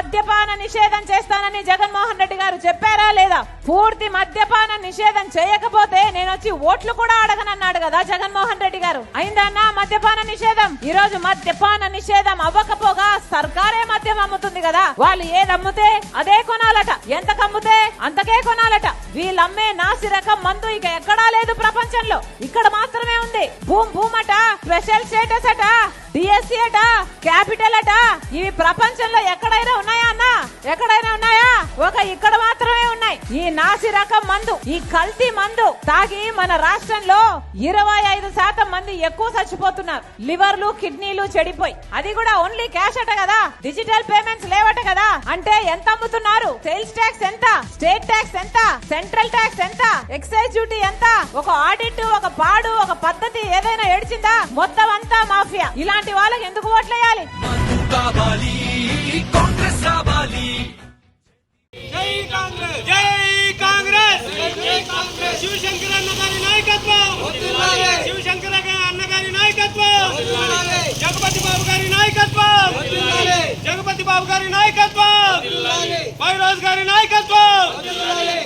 మద్యపాన నిషేధం చేస్తానని జగన్మోహన్ రెడ్డి గారు చెప్పారా లేదా? పూర్తి మద్యపాన నిషేధం చేయకపోతే నేను వచ్చి ఓట్లు కూడా అడగనన్నాడు కదా జగన్మోహన్ రెడ్డి గారు. అయిందన్నా మద్యపాన నిషేధం? ఈ రోజు మద్యపాన నిషేధం అవ్వకపోగా సర్కారే మద్యం అమ్ముతుంది కదా. వాళ్ళు ఏది అమ్ముతే అదే కొనాలట. ఎంత కమ్ముతే అంతకే కొనాలట. వీళ్ళమ్మే నాసి రకం మందు ఇక ఎక్కడా లేదు ప్రపంచంలో. ఇక్కడ మాత్రమే ఉంది. భూమ్ భూమ్ అట స్పెషల్ స్టేటస్ అట డిఎస్సి అట క్యాపిటల్ అట. ఇవి ప్రపంచంలో ఎక్కడ ఈ నాసి రకం మందు ఈ కల్తీ మందు తాగి మన రాష్ట్రంలో ఇరవై ఐదు శాతం మంది ఎక్కువ చచ్చిపోతున్నారు. లివర్లు కిడ్నీలు చెడిపోయి. అది కూడా ఓన్లీ క్యాష్ అట కదా. డిజిటల్ పేమెంట్స్ లేవట కదా. అంటే ఎంత అమ్ముతున్నారు? సేల్స్ ట్యాక్స్ ఎంత? స్టేట్ ట్యాక్స్ ఎంత? సెంట్రల్ ట్యాక్స్ ఎంత? ఎక్సైజ్ డ్యూటీ ఎంత? ఒక ఆడిట్ ఒక పాడు ఒక పద్ధతి ఏదైనా ఏడ్చిందా? మొత్తం అంతా మాఫియా. ఇలాంటి వాళ్ళకి ఎందుకు ఓట్లేయాలి? కావాలి కాంగ్రెస్ రావాలి జై కాంగ్రెస్ జై కాంగ్రెస్ శివశంకర్ అన్న గారి నాయకత్వం శివశంకర్ అన్న గారి నాయకత్వం జగపతి బాబు గారి నాయకత్వం జగపతి బాబు గారి నాయకత్వం బైరోజ్ గారి నాయకత్వం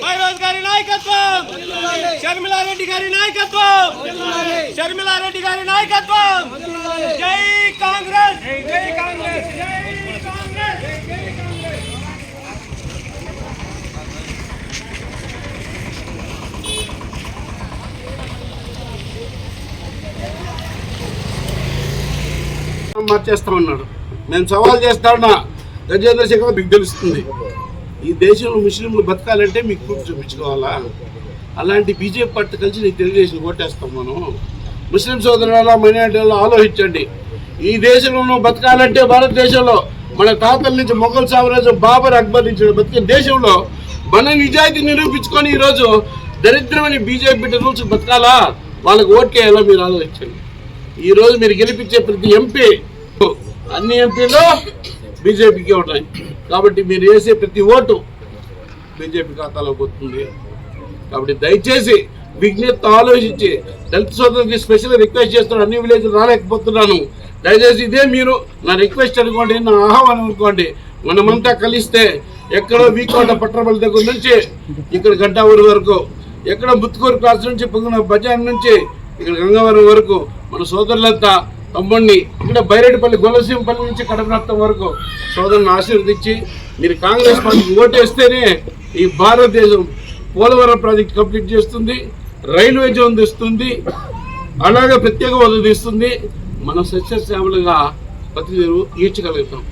బైరోజ్ గారి నాయకత్వం షర్మిలారెడ్డి గారి నాయకత్వం షర్మిలారెడ్డి గారి నాయకత్వం జై కాంగ్రెస్ జై కాంగ్రెస్ జై కాంగ్రెస్ జై కాంగ్రెస్ మార్చేస్తా ఉన్నాడు. నేను సవాల్ చేస్తానా? గజేంద్ర శేఖర్ మీకు తెలుస్తుంది. ఈ దేశంలో ముస్లింలు బతకాలంటే మీకు ప్రూఫ్ చూపించుకోవాలా? అలాంటి బీజేపీ పార్టీ కలిసి నీకు తెలుగుదేశం ఓటేస్తాం మనం. ముస్లిం సోదరుల మైనార్టీలో ఆలోచించండి. ఈ దేశంలో బతకాలంటే భారతదేశంలో మన తాతల నుంచి మొఘల్ సామ్రాజ్యం బాబర్ అక్బర్ నుంచి బతికే దేశంలో మన నిజాయితీ నిరూపించుకొని ఈరోజు దరిద్రమని బీజేపీ రూల్స్ బతకాలా? వాళ్ళకి ఓట్లేయాలో మీరు ఆలోచించండి. ఈ రోజు మీరు గెలిపించే ప్రతి ఎంపీ అన్ని ఎంపీలు బీజేపీకి ఉంటాయి. కాబట్టి మీరు వేసే ప్రతి ఓటు బీజేపీ ఖాతాలో పోతుంది కాబట్టి దయచేసి విజ్ఞప్తి ఆలోచించి దళిత సోదరులకి స్పెషల్ రిక్వెస్ట్ చేస్తున్నాను. అన్ని విలేజ్ రాలేకపోతున్నాను. దయచేసి ఇదే మీరు నా రిక్వెస్ట్ అనుకోండి నా ఆహ్వానం అనుకోండి. మనమంతా కలిస్తే ఎక్కడో వీకోట పట్టణబల దగ్గర నుంచి ఇక్కడ గంటావూరు వరకు ఎక్కడ ముత్తుకూరు క్రాస్ నుంచి పొంగిన బజార్ నుంచి ఇక్కడ గంగవరం వరకు మన సోదరులంతా తమ్ముడిని ఇక్కడ బైరెడ్డిపల్లి గొల్లసింపల్లి నుంచి కడపనత్తం వరకు సోదరుని ఆశీర్వదించి మీరు కాంగ్రెస్ పార్టీకి ఓటేస్తేనే ఈ భారతదేశం పోలవరం ప్రాజెక్ట్ కంప్లీట్ చేస్తుంది రైల్వే జోన్ తెస్తుంది అలాగే ప్రత్యేక హోదా తీస్తుంది. మనం సస్యశ్యామలుగా బతికి ఈడ్చగలుగుతాం.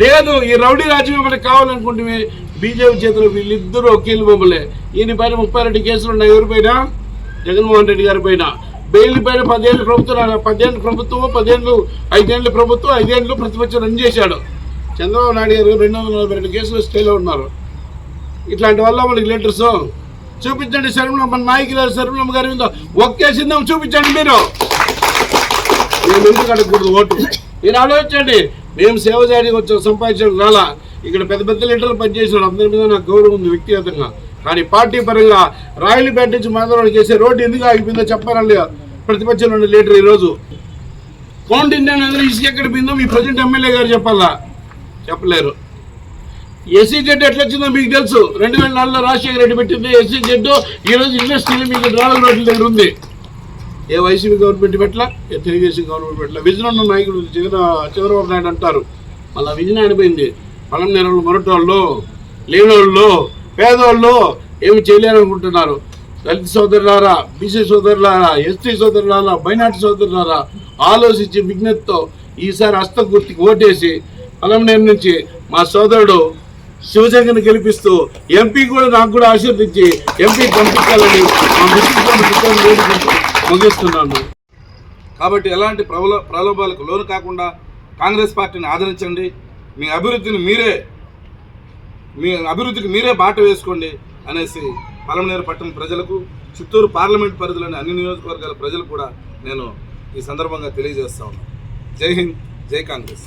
లేదు ఈ రౌడీ రాజ్యం మనకు కావాలనుకుంటే బీజేపీ చేతిలో వీళ్ళిద్దరూ కీలు బొమ్మలే. ఈయన పైన ముప్పై రెండు కేసులు ఉన్నాయి ఎవరిపైన జగన్మోహన్ రెడ్డి గారి పైన. బెయిల్ పైన పదేళ్ళు ప్రభుత్వం పదేళ్ళు ప్రభుత్వం పదేళ్ళు ఐదేళ్ళు ప్రభుత్వం ఐదేళ్ళు ప్రతిపక్షం రన్ చేశాడు. చంద్రబాబు నాయుడు గారు రెండు వందల నలభై రెండు కేసులు స్టేలో ఉన్నారు. ఇట్లాంటి వల్ల మనకి లెటర్స్. చూపించండి శర్మల మన నాయకులు శర్మలమ్మ గారి మీద ఒక్కేసిందాం చూపించండి మీరు. మేము ఎందుకు అడగకూడదు ఓటు? మీరు ఆలోచించండి. మేము సేవ చేయడానికి వచ్చాం సంపాదించడం రాలా. ఇక్కడ పెద్ద పెద్ద లీటర్లు పనిచేసాడు అందరి మీద నాకు గౌరవం ఉంది వ్యక్తిగతంగా. కానీ పార్టీ పరంగా రాయలపేట నుంచి మాధవరావు చేసే రోడ్డు ఎందుకు ఆగిపోయిందో చెప్పాలని ప్రతిపక్షంలో ఉండే లీడర్ ఈరోజు. కౌంటింగ్ అందరూ ఇసుక ఎక్కడ పోయిందో మీ ప్రజెంట్ ఎమ్మెల్యే గారు చెప్పాలా? చెప్పలేరు. ఎస్సీ జెడ్ ఎట్లా వచ్చిందో మీకు తెలుసు. రెండు వేల నాలుగులో రాజశేఖర రెడ్డి పెట్టింది ఎస్సీ జెడ్ ఈ రోజు ఇండస్ట్రీ మీకు డ్రాగన్ రోడ్ల దగ్గర ఉంది. ఏ వైసీపీ గవర్నమెంట్ పెట్టలా? ఏ తెలుగుదేశం గవర్నమెంట్ పెట్టలా? విజన్ ఉన్న నాయకుడు జగన్ చంద్రబాబు నాయుడు అంటారు. మళ్ళీ విజయనాయుడు పోయింది. పలం నెలలు మొరటోళ్ళు లేనోళ్ళు. పేదోళ్ళు ఏమి చేయలేరనుకుంటున్నారు. దళిత సోదరులారా బీసీ సోదరులారా ఎస్టీ సోదరులారా మైనార్టీ సోదరులారా ఆలోచించి విజ్ఞతతో ఈసారి హస్త గుర్తికి ఓటేసి పొలంనేరు నుంచి మా సోదరుడు శివశంకర్ని గెలిపిస్తూ ఎంపీ కూడా నాకు కూడా ఆశీర్వదించి ఎంపీ పంపించాలని మా మిత్రులను ముగిస్తున్నాను. కాబట్టి ఎలాంటి ప్రబల ప్రలోభాలకు లోను కాకుండా కాంగ్రెస్ పార్టీని ఆదరించండి. మీ అభివృద్ధిని మీరే మీ అభివృద్ధికి మీరే బాట వేసుకోండి అనేసి పలమనేరు పట్టణ ప్రజలకు చిత్తూరు పార్లమెంట్ పరిధిలోని అన్ని నియోజకవర్గాల ప్రజలు కూడా నేను ఈ సందర్భంగా తెలియజేస్తా ఉన్నాను జై హింద్ జై కాంగ్రెస్.